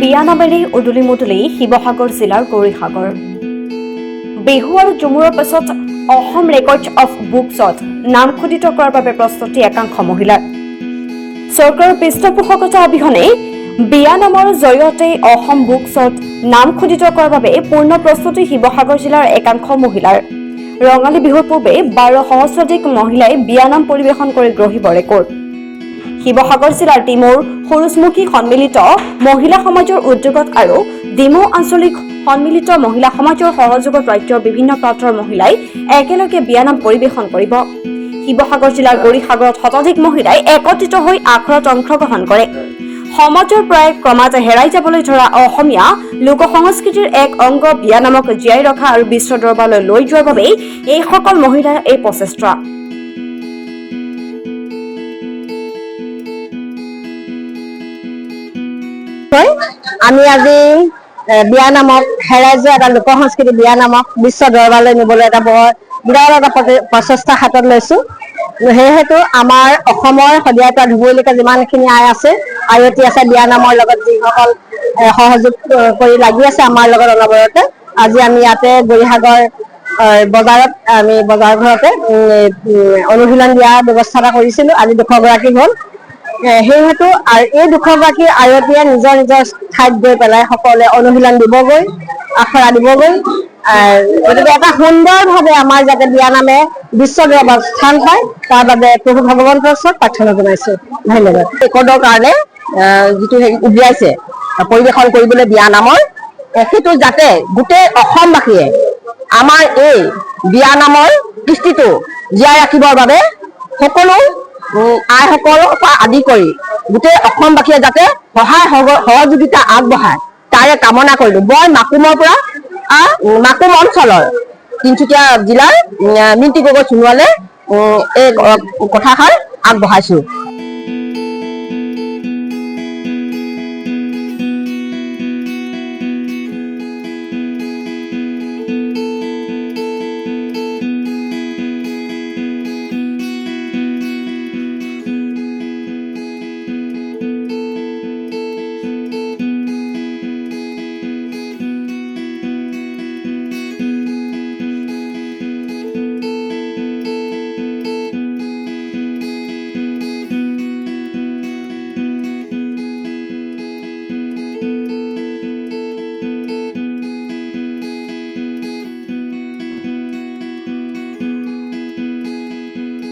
বিয়া নামেৰে উদুলি মুদুলি শিৱসাগৰ জিলাৰ গৌৰীসাগৰ। বিহু আৰু ঝুমুৰৰ পাছত অসম ৰেকৰ্ড অফ বুকছত নাম খোদিত কৰাৰ বাবে প্ৰস্তুতি একাংশ মহিলাৰ। চৰকাৰৰ পৃষ্ঠপোষকতা অবিহনে বিয়া নামৰ জৰিয়তে অসম বুকছত নাম খোদিত কৰাৰ বাবে পূৰ্ণ প্ৰস্তুতি শিৱসাগৰ জিলাৰ একাংশ মহিলাৰ। ৰঙালী বিহুৰ পূৰ্বে বাৰ সহস্ৰাধিক মহিলাই বিয়ানাম পৰিৱেশন কৰি গ্ৰহিব ৰেকৰ্ড। শিৱসাগৰ জিলাৰ ডিমৌৰ সৰোজমুখী সন্মিলিত মহিলা সমাজৰ উদ্যোগত আৰু ডিমৌ আঞ্চলিক সন্মিলিত মহিলা সমাজৰ সহযোগত ৰাজ্যৰ বিভিন্ন প্ৰান্তৰ মহিলাই একেলগে বিয়ানাম পৰিৱেশন কৰিব। শিৱসাগৰ জিলাৰ গৌৰীসাগৰত শতাধিক মহিলাই একত্ৰিত হৈ আখৰত অংশগ্ৰহণ কৰে। সমাজৰ প্ৰায় ক্ৰমাৎ হেৰাই যাবলৈ ধৰা অসমীয়া লোক সংস্কৃতিৰ এক অংগ বিয়ানামক জীয়াই ৰখা আৰু বিশ্ব দৰবাৰলৈ লৈ যোৱাৰ বাবেই এইসকল মহিলাৰ এই প্ৰচেষ্টা। হয়। আমি আজি বিয়া নামক হেৰাই যোৱা এটা লোক সংস্কৃতি বিয়া নামক বিশ্ব দৰবাৰলৈ নিবলৈ এটা বৰ বিৰাট এটা প্ৰচেষ্টা হাতত লৈছো। সেয়েহেতু আমাৰ অসমৰ শদিয়াৰ পৰা ধুবুৰীলৈকে যিমানখিনি আই আছে, আয়তী আছে, বিয়া নামৰ লগত যিসকল সহযোগ কৰি লাগি আছে আমাৰ লগত অনবৰতে, আজি আমি ইয়াতে গৌৰীসাগৰ বজাৰত, আমি বজাৰ ঘৰতে অনুশীলন দিয়াৰ ব্যৱস্থা এটা কৰিছিলো। আজি দুশ গৰাকী হ'ল। সেইহেতু এই দুশগৰাকী আয়তীয়ে নিজৰ নিজৰ ঠাইত গৈ পেলাই সকলোৱে অনুশীলন দিবগৈ আখৰা দিবগৈ। গতিকে এটা সুন্দৰভাৱে আমাৰ যাতে বিয়া নামে বিশ্ব দৰবাৰত স্থান পায় তাৰ বাবে প্ৰভু ভগৱন্তৰ ওচৰত প্ৰাৰ্থনা জনাইছো। ধন্যবাদ। ৰেকৰ্ডৰ কাৰণে যিটো হেৰি উলিয়াইছে পৰিৱেশন কৰিবলৈ বিয়া নামৰ আহ, সেইটো যাতে গোটেই অসমবাসীয়ে আমাৰ এই বিয়া নামৰ কৃষ্টিটো জীয়াই ৰাখিবৰ বাবে সকলো আইসকলৰ পৰা আদি কৰি গোটেই অসমবাসীয়ে যাতে সহায় সহযোগিতা আগবঢ়ায়। তাৰে কামনা কৰিলো। মই মাকুমৰ পৰা মাকুম অঞ্চলৰ তিনিচুকীয়া জিলাৰ মিন্টি গগৈ সোণোৱালে এই কথাষাৰ আগবঢ়াইছো।